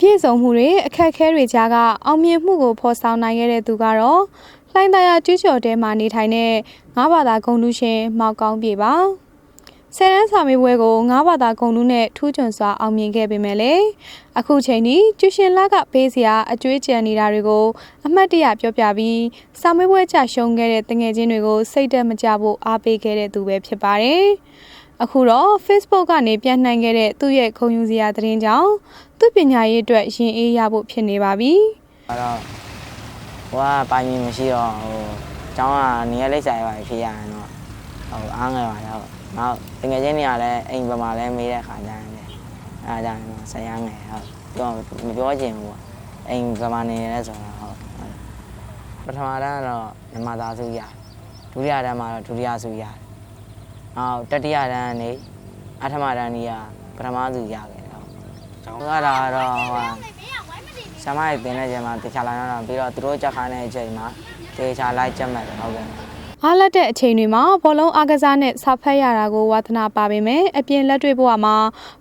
ပြည့်စုံမှုတွေအခက်အခဲတွေကြားကအောင်မြင်မှုကိုဖော်ဆောင်နိုင်ခဲ့တဲ့သူကတော့လှိုင်းသားရကျူးကျော်တဲမှာနေထိုင်တဲ့ငါးဘာသာဂုံလူရှင်မောက်ကောင်းပြေပါဆယ်တန်းစာမေးပွဲကိုငါးဘာသာဂုံလူနဲ့ထူးချွန်စွာအောင်မြင်ခဲ့ပေမဲ့လေအခုချိန်ထိကျူရှင်လကပေးစရာအကျွေးကြံနေတာတွေကိုအမှတ်တရပြောပြပြီးစာမေးပွဲကြရှုံးခဲ့တဲ့တငယ်ချင်းတွေကိုစိတ်တက်မကြဖို့အားပေးခဲ့တဲ့သူပဲဖြစ်ပါတယ် အခုတော့ Facebook ကနေပြန်နှံခဲ့တဲ့သူ့ရဲ့ခုံယူစရာသတင်းကြောင့်သူ့ပညာရေးအတွက်ရင်အေးရဖို့ဖြစ်နေပါပြီ။အဲ့တော့ဟိုကပိုင်မီမရှိတော့ဟိုအကြောင်းကနေရာလိမ့်ဆိုင်ပါဖြစ်ရရင်တော့ဟိုအားငယ်ပါတော့နောက်တကယ်ချင်းနေရာလဲအိမ်ပမာလဲမေးတဲ့ခါကျရင်လေအဲ့ဒါကြရင်တော့ဆရာငယ်ဟုတ်ပြောမပြောချင်ဘူးပေါ့အိမ်ပမာနေရဲဆိုတော့ဟုတ်ပထမတန်းကတော့ဓမ္မသာစုရဒုတိယတန်းမှာတော့ဒုတိယစုရ နောက်တတိယတန်းကနေအထမတန်းကြီးကပထမစုရခဲ့တော့ကျောင်းကတော့တော့ဟိုကဆမ်မရဲ့တင်တဲ့ချိန်မှာတခြားလာတော့ပြီးတော့သူတို့ချက်ခိုင်းတဲ့အချိန်မှာတေချာလိုက်ချက်မဲ့တယ်ဟုတ်ကဲ့အားလက်တဲ့အချိန်တွေမှာဘောလုံးအားကစားနဲ့စာဖတ်ရတာကိုဝါသနာပါပေမဲ့အပြင်လက်တွေ့ဘဝမှာ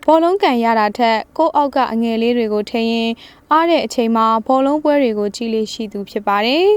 ဘောလုံးကန်ရတာထက်ကိုယ့်အောက်ကအငယ်လေးတွေကိုထိရင်အားတဲ့အချိန်မှာဘောလုံးပွဲတွေကိုကြည့်လေရှိသူဖြစ်ပါတယ်